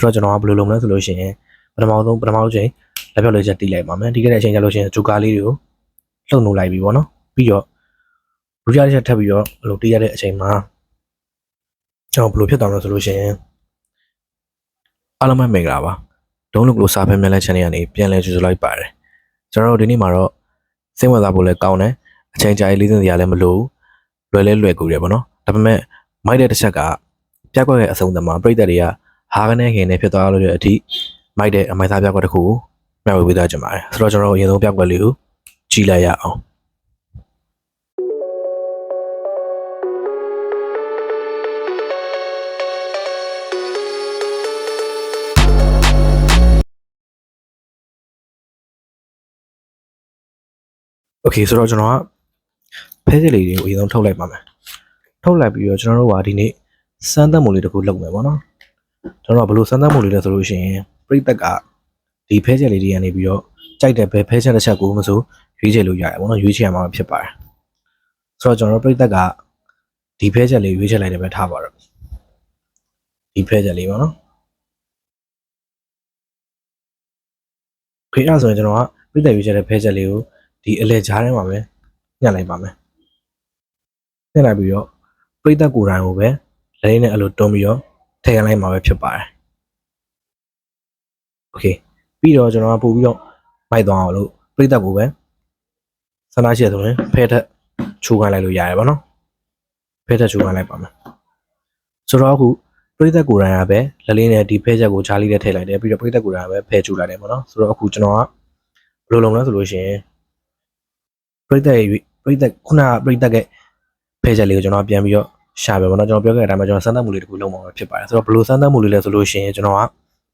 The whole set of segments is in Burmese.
ဆိုတော့ကျွန်တော်ကဘယ်လိုလုပ်မလဲဆိုလို့ရှိရင်ပထမဆုံးပထမဆုံးချိန်လက်ပြောက်လေးချက်တီးလိုက်ပါမယ်တီးခဲ့တဲ့အချိန်ကျလို့ရှိရင်ဂျူကာလေးတွေကိုလှုပ်နှုတ်လိုက်ပြီပေါ့နော်ပြီးတော့ဒုတိယတစ်ချက်ထပ်ပြီးတော့ဘယ်လိုတီးရတဲ့အချိန်မှာကျွန်တော်ဘယ်လိုဖြစ်သွားမလဲဆိုလို့ရှိရင်အားလုံးပဲမင်္ဂလာပါဒုံးလုကလို့စာဖက်မြက်လက် channel ကနေပြန်လဲကြိုဆိုလိုက်ပါတယ်ကျွန်တော်တို့ဒီနေ့မှာတော့စိတ်ဝင်စားဖို့လည်းကောင်းတယ်အချိန်ကြာရေးလေးစင်စရာလည်းမလိုဘူးလွယ်လဲလွယ်ကူတယ်ပေါ့နော်ဒါပေမဲ့မိုက်တဲ့တစ်ချက်ကပြက်ကွက်ရဲ့အဆုံးသတ်မှာပြိတ္တတွေက ဟာကနေခင်နေဖြစ်သွားလို့တဲ့အထိမိုက်တဲ့အမိုက်သားပြက်ကွက်တစ်ခုကိုမျှဝေပေးသွားကြပါတယ်ဆိုတော့ကျွန်တော်တို့အရင်ဆုံးပြက်ကွက်လေးကိုကြည့်လိုက်ရအောင် โอเคဆိုတော့ကျွန်တော်ကဖဲစစ်လေးတွေကိုအရင်ဆုံးထုတ်လိုက်ပါမယ်ထုတ်လိုက်ပြီးတော့ကျွန်တော်တို့ကဒီနေ့စမ်းသပ်မှုလေးတစ်ခုလုပ်မယ်ပေါ့နော် ကျွန်တော်ကဘယ်လိုစမ်းသပ်မှုလေးလဲဆိုလို့ရှိရင်ပြိသက်ကဒီဖဲချက်လေးတွေကနေပြီးတော့ကြိုက်တဲ့ဘယ်ဖဲချက်တစ်ချက်ကိုမဆိုရွေးချယ်လို့ရတယ်ပေါ့နော်ရွေးချယ်ရမှာဖြစ်ပါတယ်ဆိုတော့ကျွန်တော်တို့ပြိသက်ကဒီဖဲချက်လေးရွေးချယ်လိုက်တယ်ပဲထားပါတော့ဒီဖဲချက်လေးပေါ့နော်ခေအဲ့ဒါဆိုရင်ကျွန်တော်ကပြိသက်ရွေးချယ်တဲ့ဖဲချက်လေးကိုဒီအလဲကြားထဲမှာပဲညှက်လိုက်ပါမယ်ညှက်လိုက်ပြီးတော့ပြိသက်ကိုယ်တိုင်ကိုပဲလက်ရင်းနဲ့အဲ့လိုတွန်းပြီးတော့ ထည့်ရလိုက်မှာပဲဖြစ်ပါတယ်โอเคပြီးတော့ကျွန်တော်ကပို့ပြီးတော့မိုက်သွားအောင်လို့ပြိသက်ကိုပဲဆန္ဒရှိရဆိုရင်ဖဲထက်ချိုးခိုင်းလိုက်လို့ရတယ်ဗောနော်ဖဲထက်ချိုးခိုင်းလိုက်ပါမယ်ဆိုတော့အခုပြိသက်ကိုယ်တိုင်ကပဲလက်လေးနဲ့ဒီဖဲချက်ကိုချားလေးနဲ့ထည့်လိုက်တယ်ပြီးတော့ပြိသက်ကိုယ်တိုင်ကပဲဖဲချိုးလိုက်တယ်ဗောနော်ဆိုတော့အခုကျွန်တော်ကဘယ်လိုလုပ်လဲဆိုလို့ရှိရင် ပရိသတ်ရဲ့ပရိသတ်ခုနကပရိသတ်ရဲ့ဖဲချက်လေးကိုကျွန်တော်ပြန်ပြီးတော့ ရှာပဲပေါ့နော်ကျွန်တော်ပြောခဲ့တဲ့အတိုင်းမှာကျွန်တော်စမ်းသပ်မှုလေးတစ်ခုလုပ်မှာဖြစ်ပါတယ်ဆိုတော့ဘယ်လိုစမ်းသပ်မှုလေးလဲဆိုလို့ရှိရင်ကျွန်တော်က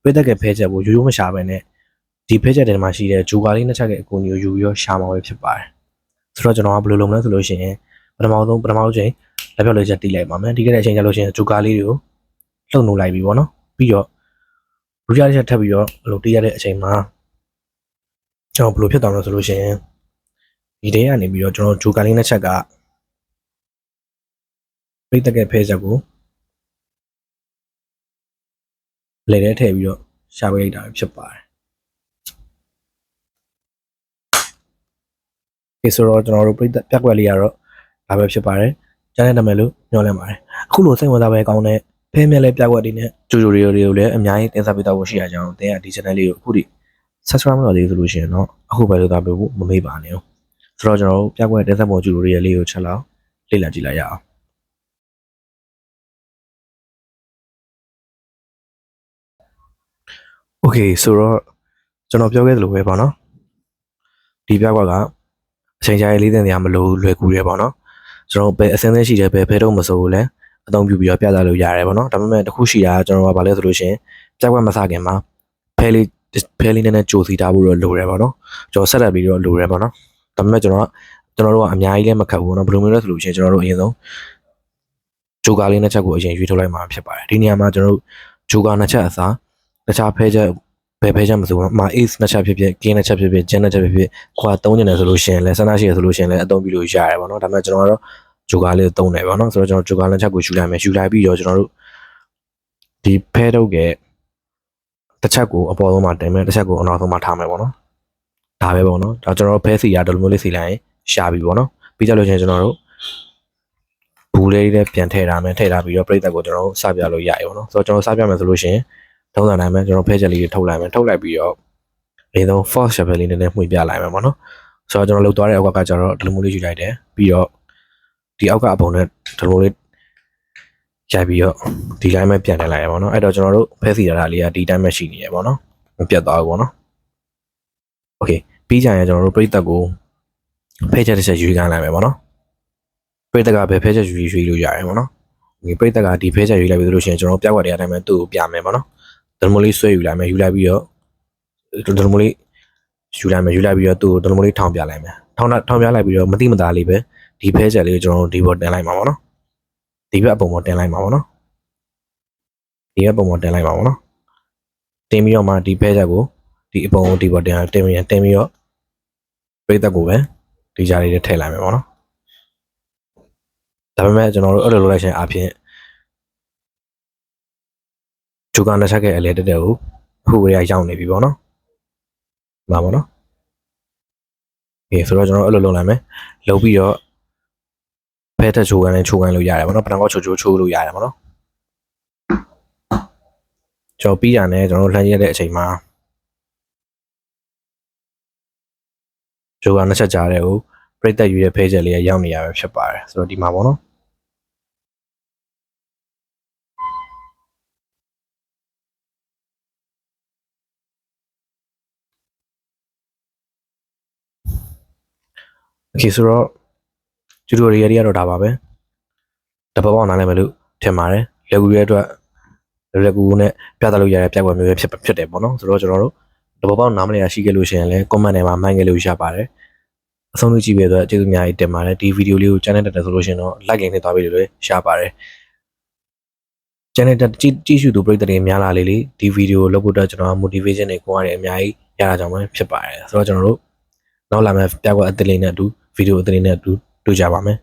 ပရိသတ်ရဲ့ဖဲချက်ကိုရိုးရိုးမရှာပဲနဲ့ဒီဖဲချက်တွေမှာရှိတဲ့ဂျူကာလေးနှစ်ချက်ရဲ့အကူအညီကိုယူပြီးတော့ရှာမှာပဲဖြစ်ပါတယ်ဆိုတော့ကျွန်တော်ကဘယ်လိုလုပ်မလဲဆိုလို့ရှိရင်ပထမဆုံးပထမဆုံးချိန်လက်ပြောက်လေးချက်တီးလိုက်ပါမယ်တီးခဲ့တဲ့အချိန်ကျလို့ရှိရင်ဂျူကာလေးတွေကိုလှုပ်နှုတ်လိုက်ပြီပေါ့နော်ပြီးတော့ဒုတိယတစ်ချက်ထပ်ပြီးတော့ဘယ်လိုတီးရတဲ့အချိန်မှာကျွန်တော်ဘယ်လိုဖြစ်သွားမလဲဆိုလို့ရှိရင်ဒီတဲကနေပြီးတော့ကျွန်တော်ဂျိုကာလေးနှစ်ချက်က ပြိတက်ကဲဖဲချက်ကိုလေထဲထည့်ပြီးတော့ရှာပေးလိုက်တာဖြစ်ပါတယ်ဒီဆိုတော့ကျွန်တော်တို့ပြိတက်ပြက်ွက်လေးကတော့ဒါပဲဖြစ်ပါတယ်ကျန်တဲ့နာမည်လို့ညွှန်လဲပါတယ်အခုလိုစိတ်ဝင်စားပဲကောင်းတဲ့ဖဲမြက်လေးပြက်ွက်တွေနဲ့ဂျိုဂျိုရီတွေကိုလည်းအများကြီးတင်ဆက်ပေးတော့ရှိရကြအောင်တင်းကဒီ channel လေးကိုအခုထိ subscribe မလုပ်သေးဘူးဆိုလို့ရှိရင်တော့အခုပဲလုပ်သားပေးဖို့မမေ့ပါနဲ့ဆိုတော့ကျွန်တော်တို့ပြကွက်တက်သက်ပေါ်ကျူလိုတွေရဲ့လေးကိုချက်လောက်လေ့လာကြည့်လိုက်ရအောင် โอเคဆိုတော့ကျွန်တော်ပြောခဲ့သလိုပဲပေါ့နော်ဒီပြကွက်ကအချိန်ကြာရေးလေးတင်တရားမလို့လွယ်ကူရဲပေါ့နော်ကျွန်တော်ဘယ်အစင်းသေးရှိတယ်ဘယ်ဖဲတော့မစိုးဘူးလဲအသုံးပြုပြီးတော့ပြသလို့ရတယ်ပေါ့နော်ဒါပေမဲ့တစ်ခုရှိတာကကျွန်တော်ကဘာလဲဆိုလို့ရှိရင်ပြကွက်မစခင်မှာဖဲလေးဖဲလေးနဲ့ကြိုစီထားဖို့တော့လိုတယ်ပေါ့နော်ကျွန်တော်ဆက်လက်ပြီးတော့လိုတယ်ပေါ့နော် ဒါပေမဲ့ကျွန်တော်ကကျွန်တော်တို့ကအများကြီးလည်းမခတ်ဘူးเนาะဘယ်လိုမျိုးလဲဆိုလို့ရှိရင်ကျွန်တော်တို့အရင်ဆုံးဂျိုကာလေးနှစ်ချက်ကိုအရင်ရွေးထုတ်လိုက်မှာဖြစ်ပါတယ်ဒီနေရာမှာကျွန်တော်တို့ဂျိုကာနှစ်ချက်အစား တခြားဖဲချက်ဘယ်ဖဲချက်မဆိုတော့မာ ace နှစ်ချက်ဖြစ်ဖြစ် king နှစ်ချက်ဖြစ်ဖြစ် jin နှစ်ချက်ဖြစ်ဖြစ်ခွာသုံးကျင်တယ်ဆိုလို့ရှိရင်လည်းဆန္ဒရှိရဆိုလို့ရှိရင်လည်းအသုံးပြုလို့ရတယ်ပေါ့နော်ဒါပေမဲ့ကျွန်တော်ကတော့ဂျိုကာလေးသုံးတယ်ပေါ့နော်ဆိုတော့ကျွန်တော်ဂျိုကာလက်ချက်ကိုယူလိုက်မယ်ယူလိုက်ပြီးတော့ကျွန်တော်တို့ဒီဖဲထုတ်ရဲ့တစ်ချက်ကိုအပေါ်ဆုံးမှာတင်မယ်တစ်ချက်ကိုအနောက်ဆုံးမှာထားမယ်ပေါ့နော်ဒါပဲပေါ့နော်ဒါကျွန်တော်တို့ဖဲစီရဒီလိုမျိုးလေးစီလိုက်ရင်ရှာပြီပေါ့နော်ပြီးကြလို့ချင်းကျွန်တော်တို့ဘူးလေးတွေပြန်ထည့်ထားမယ်ထည့်ထားပြီးတော့ပြိတ္တကိုကျွန်တော်တို့စပြလို့ရရပေါ့နော်ဆိုတော့ကျွန်တော်စပြမယ်ဆိုလို့ရှင် ထုံးစံတိုင်းပဲကျွန်တော်ဖဲချက်လေးတွေထုတ်လိုက်မယ်ထုတ်လိုက်ပြီးတော့အရင်ဆုံး force shuffle လေးနည်းနည်းမှွေပြလိုက်မယ်ပေါ့နော်ဆိုတော့ကျွန်တော်လှုပ်သွားတဲ့အောက်ကကျတော့ဒလိုမျိုးလေးယူလိုက်တယ်ပြီးတော့ဒီအောက်ကအပုံနဲ့ဒလိုမျိုးလေးရိုက်ပြီးတော့ဒီတိုင်းပဲပြန်ထည့်လိုက်ရပါတော့အဲ့တော့ကျွန်တော်တို့ဖဲစီရတာလေးကဒီတိုင်းပဲရှိနေရပေါ့နော်မပြတ်သွားဘူးပေါ့နော် โอเคပြီးကြရင်ကျွန်တော်တို့ပြိတ္တကိုဖဲချက်တစ်ချက်ယူခိုင်းလိုက်မယ်ပေါ့နော်ပြိတ္တကဘယ်ဖဲချက်ယူယူလို့ရတယ်ပေါ့နော်ဒီပြိတ္တကဒီဖဲချက်ယူလိုက်ပြီဆိုလို့ရှိရင်ကျွန်တော်တို့ပြကွက်တဲ့အတိုင်းပဲသူ့ကိုပြမယ်ပေါ့နော် ဒလမိုလေးဆွဲယူလိုက်မယ်ယူလိုက်ပြီးတော့ဒလမိုလေးယူလိုက်မယ်ယူလိုက်ပြီးတော့သူ့ကိုဒလမိုလေးထောင်ပြလိုက်မယ်ထောင်ထောင်ပြလိုက်ပြီးတော့မတိမသားလေးပဲဒီဖဲချက်လေးကိုကျွန်တော်တို့ဒီဘောတင်လိုက်မှာပေါ့နော်ဒီဘက်အပုံပေါ်တင်လိုက်မှာပေါ့နော်ဒီဘက်ပုံပေါ်တင်လိုက်မှာပေါ့နော်တင်ပြီးတော့မှဒီဖဲချက်ကိုဒီအပုံကိုဒီပေါ်တင်တင်ပြီးတင်ပြီးတော့ပြိသက်ကိုပဲဒီကြားလေးတွေထည့်လိုက်မယ်ပေါ့နော်ဒါပေမဲ့ကျွန်တော်တို့အဲ့လိုလုပ်လိုက်ခြင်းအပြင် ဂျိုကာနှစ်ချက်ခဲ့အလဲတက်တဲ့ကိုအခုကလေးကရောက်နေပြီပေါ့နော်။မှာပေါ့နော်။အေးဆိုတော့ကျွန်တော်အဲ့လိုလုပ်လိုက်မယ်။လုပ်ပြီးတော့ဖဲတက်ချိုကန်နဲ့ချိုကန်လို့ရတယ်ပေါ့နော်။ပထမကချိုချိုချိုလို့ရတယ်ပေါ့နော်။ကျွန်တော်ပြီးတာနဲ့ကျွန်တော်လှမ်းရက်တဲ့အချိန်မှာဂျိုကန်နှစ်ချက်ကြားတဲ့ကိုပြိတက်ယူရဲ့ဖဲချက်လေးကရောက်နေရပဲဖြစ်ပါတယ်။ဆိုတော့ဒီမှာပေါ့နော်။ โอเคဆိုတော့ကျူတိုရီယယ်တွေကတော့ဒါပါပဲတပတ်ပေါက်နားလည်းမလို့ထင်ပါတယ်လက်ကူရဲ့အတွက်လက်ကူနဲ့ပြသလို့ရတဲ့ပြကွက်မျိုးပဲဖြစ်ဖြစ်တယ်ပေါ့နော်ဆိုတော့ကျွန်တော်တို့တပတ်ပေါက်နားမလည်ရရှိခဲ့လို့ရှိရင်လည်း comment ထဲမှာမှန်းခဲ့လို့ရပါတယ်အဆုံးလို့ကြည့်ပြီးတော့ကျေးဇူးအများကြီးတင်ပါတယ်ဒီဗီဒီယိုလေးကို channel တက်တယ်ဆိုလို့ရှိရင်တော့ like နဲ့သွားပြီးလို့လည်းရပါတယ် channel တက်ကြည့်ကြည့်ရှုသူပရိသတ်တွေများလာလေလေဒီဗီဒီယိုလုပ်ဖို့အတွက်ကျွန်တော် motivation တွေကိုရတယ်အများကြီးရတာကြောင့်ပဲဖြစ်ပါတယ်ဆိုတော့ကျွန်တော်တို့နောက်လာမယ့်ပြကွက်အသစ်လေးနဲ့အတူ ဗီဒီယိုအသစ်လေးနဲ့အတူတွေ့ကြပါမယ်